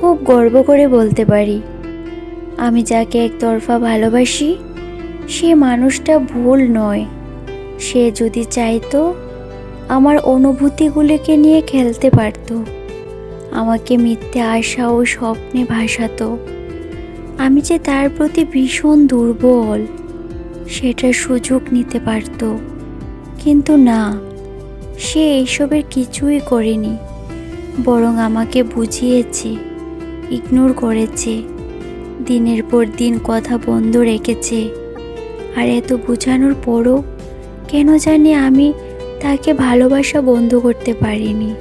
খুব গর্ব করে বলতে পারি। আমি যাকে একতরফা ভালোবাসি, সে মানুষটা ভুল নয়। সে যদি চাইতো, আমার অনুভূতিগুলিকে নিয়ে খেলতে পারতো। আমাকে মিথ্যে আশা ও স্বপ্নে ভাসাতো। আমি যে তার প্রতি ভীষণ দুর্বল সেটার সুযোগ নিতে পারতো। কিন্তু না, সে এইসবের কিছুই করেনি, বরং আমাকে বুঝিয়েছে। ইগনোর করেছে। দিনের পর দিন কথা বন্ধ রেখেছে। আর এত বোঝানোর পরও কেন জানি আমি তাকে ভালোবাসা বন্ধ করতে পারিনি।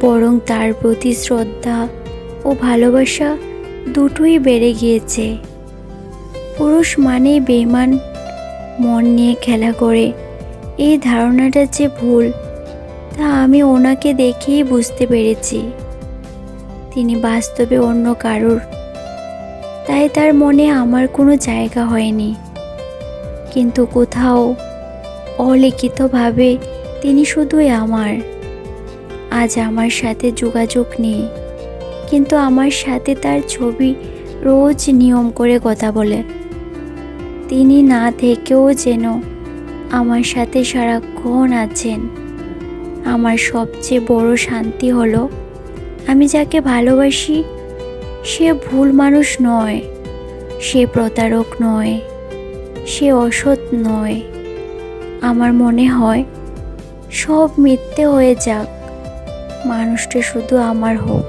বরং তার প্রতি শ্রদ্ধা ও ভালোবাসা দুটোই বেড়ে গিয়েছে। পুরুষ মানেই বেমান মন নিয়ে খেলা করে এই ধারণাটা যে ভুল, তা আমি ওনাকে দেখেই বুঝতে পেরেছি। তিনি বাস্তবে অন্য কারুর। তাই তার মনে আমার কোনো জায়গা হয়নি। কিন্তু কোথাও অলিখিতভাবে তিনি শুধুই আমার। আজ আমার সাথে যোগাযোগ নেই। কিন্তু আমার সাথে তার ছবি রোজ নিয়ম করে কথা বলে। তিনি না থেকেও যেন আমার সাথে সারাক্ষণ আছেন। আমার সবচেয়ে বড় শান্তি হলো আমি যাকে ভালোবাসি, সে ভুল মানুষ নয়, সে প্রতারক নয়, সে অসৎ নয়। আমার মনে হয়, সব মিথ্যে হয়ে যাক, মানুষটা শুধু আমার হোক।